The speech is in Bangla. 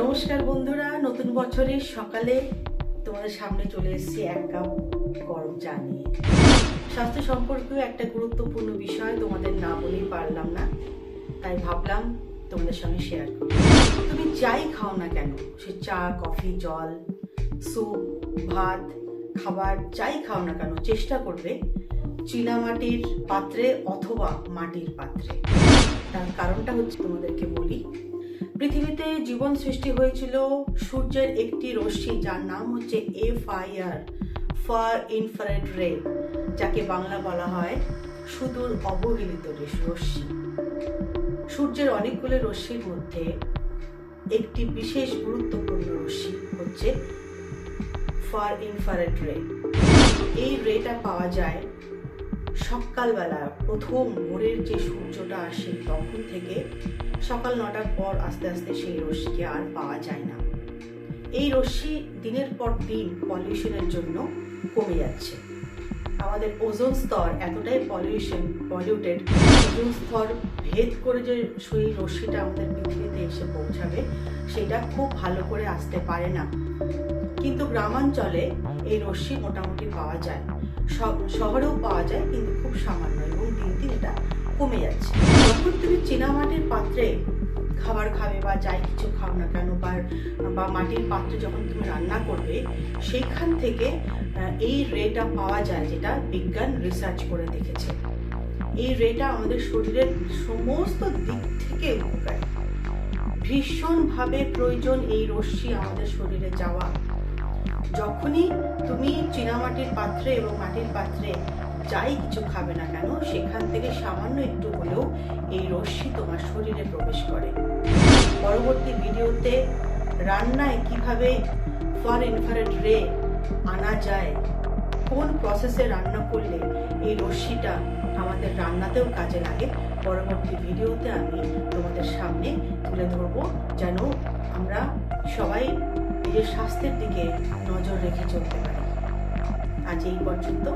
নমস্কার বন্ধুরা, নতুন বছরের সকালে তোমাদের সামনে চলে এসেছি এক কাপ গরম চা নিয়ে। স্বাস্থ্য সম্পর্কেও একটা গুরুত্বপূর্ণ বিষয়, তোমাদের না বলেই পারলাম না, তাই ভাবলাম তোমাদের সঙ্গে শেয়ার করব তুমি যাই খাও না কেন, সে চা, কফি, জল, স্যুপ, ভাত, খাবার, যাই খাও না কেন, চেষ্টা করবে চীনামাটির পাত্রে অথবা মাটির পাত্রে। তার কারণটা হচ্ছে তোমাদেরকে বলি পৃথিবীতে জীবন সৃষ্টি হয়েছিল সূর্যের একটি রশ্মি যার নাম হচ্ছে F I R far infrared ray যাকে বাংলা বলা হয় সুদূর অবহেলিত রশ্মি। সূর্যের অনেকগুলো রশ্মির মধ্যে একটি বিশেষ গুরুত্বপূর্ণ রশ্মি হচ্ছে ফার ইনফ্রারেড রে এই রেটা পাওয়া যায় সকালবেলা প্রথম ভোরের যে সূর্যটা আসে তখন থেকে সকাল নটার পর আস্তে আস্তে সেই রশ্মিকে আর পাওয়া যায় না। এই রশ্মি দিনের পর দিন পলিউশনের জন্য কমে যাচ্ছে। আমাদের ওজোন স্তর এতটাই পলিউশন, পলিউটেড, ওজোন স্তর ভেদ করে যে সেই রশ্মিটা আমাদের পৃথিবীতে এসে পৌঁছাবে, সেটা খুব ভালো করে আসতে পারে না। কিন্তু গ্রামাঞ্চলে এই রশ্মি মোটামুটি পাওয়া যায়। শহরেও পাওয়া যায়, কিন্তু খুব সামান্য এবং দিন দিন এটা কমে যাচ্ছে। যখন তুমি চীনামাটির পাত্রে খাবার খাবে বা যাই কিছু খাও না কেন বা বা মাটির পাত্রে যখন তুমি রান্না করবে, সেইখান থেকে এই রেটা পাওয়া যায় যেটা বিজ্ঞান রিসার্চ করে দেখেছে। এই রেটা আমাদের শরীরের সমস্ত দিক থেকে উপকারী। ভীষণভাবে প্রয়োজন এই রশ্মি আমাদের শরীরে যাওয়া। যখনই তুমি চীনামাটির পাত্রে এবং মাটির পাত্রে যাই কিছু খাবে না কেন, সেখান থেকে সামান্য একটু হলেও এই রশ্মি তোমার শরীরে প্রবেশ করে। পরবর্তী ভিডিওতে রান্নায় কীভাবে ফার ইনফ্রারেড রে আনা যায়, কোন প্রসেসে রান্না করলে এই রশ্মিটা আমাদের রান্নাতেও কাজে লাগে, পরবর্তী ভিডিওতে আমি তোমাদের সামনে তুলে ধরবো। যেন আমরা সবাই নিজের স্বাস্থ্যের দিকে নজর রেখে চলতে পারি। আজ এই পর্যন্ত।